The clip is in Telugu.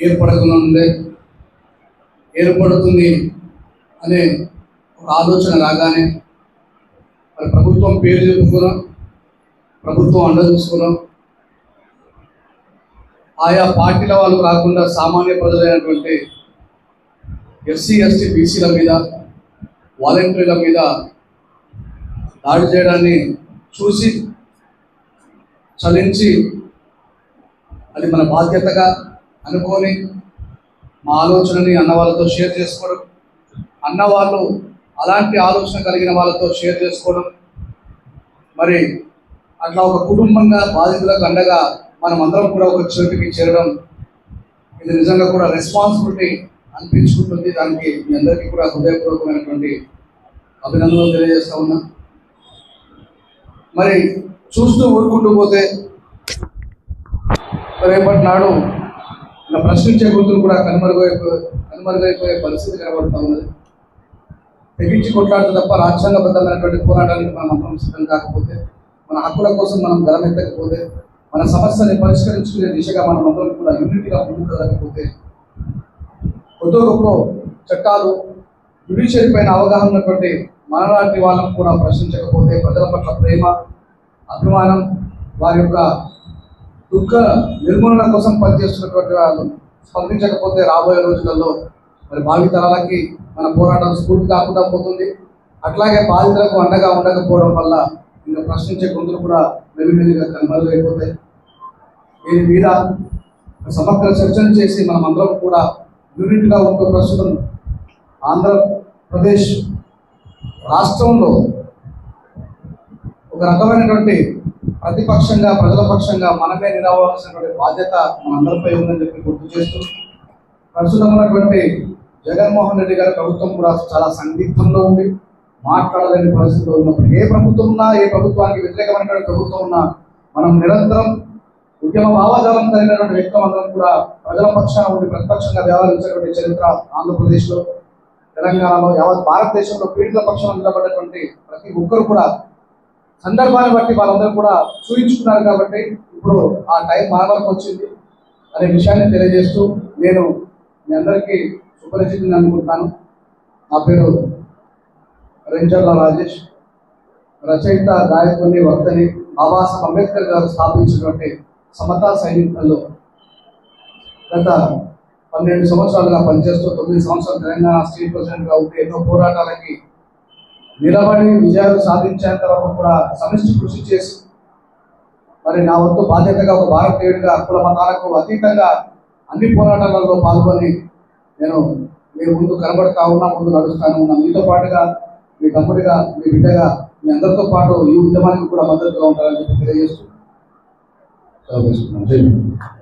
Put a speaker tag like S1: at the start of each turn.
S1: ఏర్పడకముందే ఏర్పడుతుంది అనే ఒక ఆలోచన రాగానే మరి ప్రభుత్వం పేరు చెప్పుకున్నాం ప్రభుత్వం అండ చూసుకున్నాం. ఆయా పార్టీల వాళ్ళు కాకుండా సామాన్య ప్రజలైనటువంటి ఎస్సీ ఎస్టీ బీసీల మీద వాలంటీర్ల మీద దాడి చేయడాన్ని చూసి చలించి అది మన బాధ్యతగా అనుకొని మా ఆలోచనని అన్న వాళ్ళతో షేర్ చేసుకోవడం అన్న వాళ్ళు అలాంటి ఆలోచన కలిగిన వాళ్ళతో షేర్ చేసుకోవడం. మరి అట్లా ఒక కుటుంబంగా బాధితులకు అండగా మనం అందరం కూడా ఒక చోటికి చేరడం ఇది నిజంగా కూడా రెస్పాన్సిబిలిటీ అనిపించుకుంటుంది. దానికి మీ అందరికీ కూడా హృదయపూర్వకమైనటువంటి అభినందనలు తెలియజేస్తా ఉన్నా మరి చూస్తూ ఊరుకుంటూ పోతే రేపటి నాడు ఇలా ప్రశ్నించే గుర్తులు కూడా కనుమరుగైపోయే కనుమరుగైపోయే పరిస్థితి కనబడుతూ ఉన్నది. తెగించి కొట్లాడితే తప్ప రాజ్యాంగబద్ధమైనటువంటి పోరాటానికి మనం అంతం సిద్ధం కాకపోతే మన హక్కుల కోసం మనం గలమెత్తకపోతే మన సమస్యని పరిష్కరించుకునే దిశగా మనం అందరం కూడా యూనిటీగా ముందుకు వెళ్ళకపోతే కొద్దో గొప్ప చట్టాలు జ్యుడిషియరీ పైన అవగాహన ఉన్నటువంటి మనలాంటి వాళ్ళను కూడా ప్రశ్నించకపోతే ప్రజల పట్ల ప్రేమ అభిమానం వారి యొక్క దుఃఖ నిర్మూలన కోసం పనిచేస్తున్నటువంటి వాళ్ళు స్పందించకపోతే రాబోయే రోజులలో మరి భావితరాలకి మన పోరాటం స్ఫూర్తి కాకుండా పోతుంది. అట్లాగే బాధితులకు అండగా ఉండకపోవడం వల్ల ఇంకా ప్రశ్నించే గొంతులు కూడా మెల్లిమెల్లిగా కనుమరుగైపోతాయి. దీని మీద సమగ్ర చర్చలు చేసి మనం అందరం కూడా యూనిట్గా ఉంటూ ప్రస్తుతం ఆంధ్రప్రదేశ్ రాష్ట్రంలో ఒక రకమైనటువంటి ప్రతిపక్షంగా ప్రజల పక్షంగా మనమే నిలవలసినటువంటి బాధ్యత మనందరిపై ఉందని చెప్పి గుర్తు చేస్తూ ప్రస్తుతం ఉన్నటువంటి జగన్మోహన్ రెడ్డి గారి ప్రభుత్వం కూడా చాలా సందిగ్ధంలో ఉంది. మాట్లాడలేని పరిస్థితిలో ఉన్నప్పుడు ఏ ప్రభుత్వం ఉన్నా ఏ ప్రభుత్వానికి వ్యతిరేకమైనటువంటి ప్రభుత్వం ఉన్నా మనం నిరంతరం ఉద్యమ భావజాలం కలిగినటువంటి వ్యక్తులందరం కూడా ప్రజల పక్షాన ఉండి ప్రతిపక్షంగా వ్యవహరించినటువంటి చరిత్ర ఆంధ్రప్రదేశ్లో తెలంగాణలో యావత్ భారతదేశంలో పీడిత పక్షంలో నిలబడ్డటువంటి ప్రతి ఒక్కరు కూడా సందర్భాన్ని బట్టి వాళ్ళందరూ కూడా చూపించుకున్నారు కాబట్టి ఇప్పుడు ఆ టైం మన వరకు వచ్చింది. అనే విషయాన్ని తెలియజేస్తూ నేను మీ అందరికీ సుపరిచితుని అనుకుంటున్నాను. నా పేరు రెంజర్ల రాజేష్. రచయిత గాయకుని వక్తని బాబాసాహెబ్ అంబేద్కర్ గారు స్థాపించినటువంటి సమతా సైనికులలో గత పన్నెండు సంవత్సరాలుగా పనిచేస్తూ తొమ్మిది సంవత్సరాలు తెలంగాణ స్టేట్ ప్రెసిడెంట్గా ఉంటే ఎన్నో పోరాటాలకి నిలబడి విజయాలు సాధించేంత వరకు కూడా సమిష్టి కృషి చేసి మరి నా వంతు బాధ్యతగా ఒక భారతీయుడిగా కుల మతాలకు అతీతంగా అన్ని పోరాటాలలో పాల్గొని నేను మీ ముందు కనబడతా ఉన్నా ముందు నడుస్తాను ఉన్నా మీతో పాటుగా మీ తమ్ముడిగా మీ బిడ్డగా మీ అందరితో పాటు ఈ ఉద్యమానికి కూడా మద్దతుగా ఉంటారని చెప్పి తెలియజేస్తూ సెలవు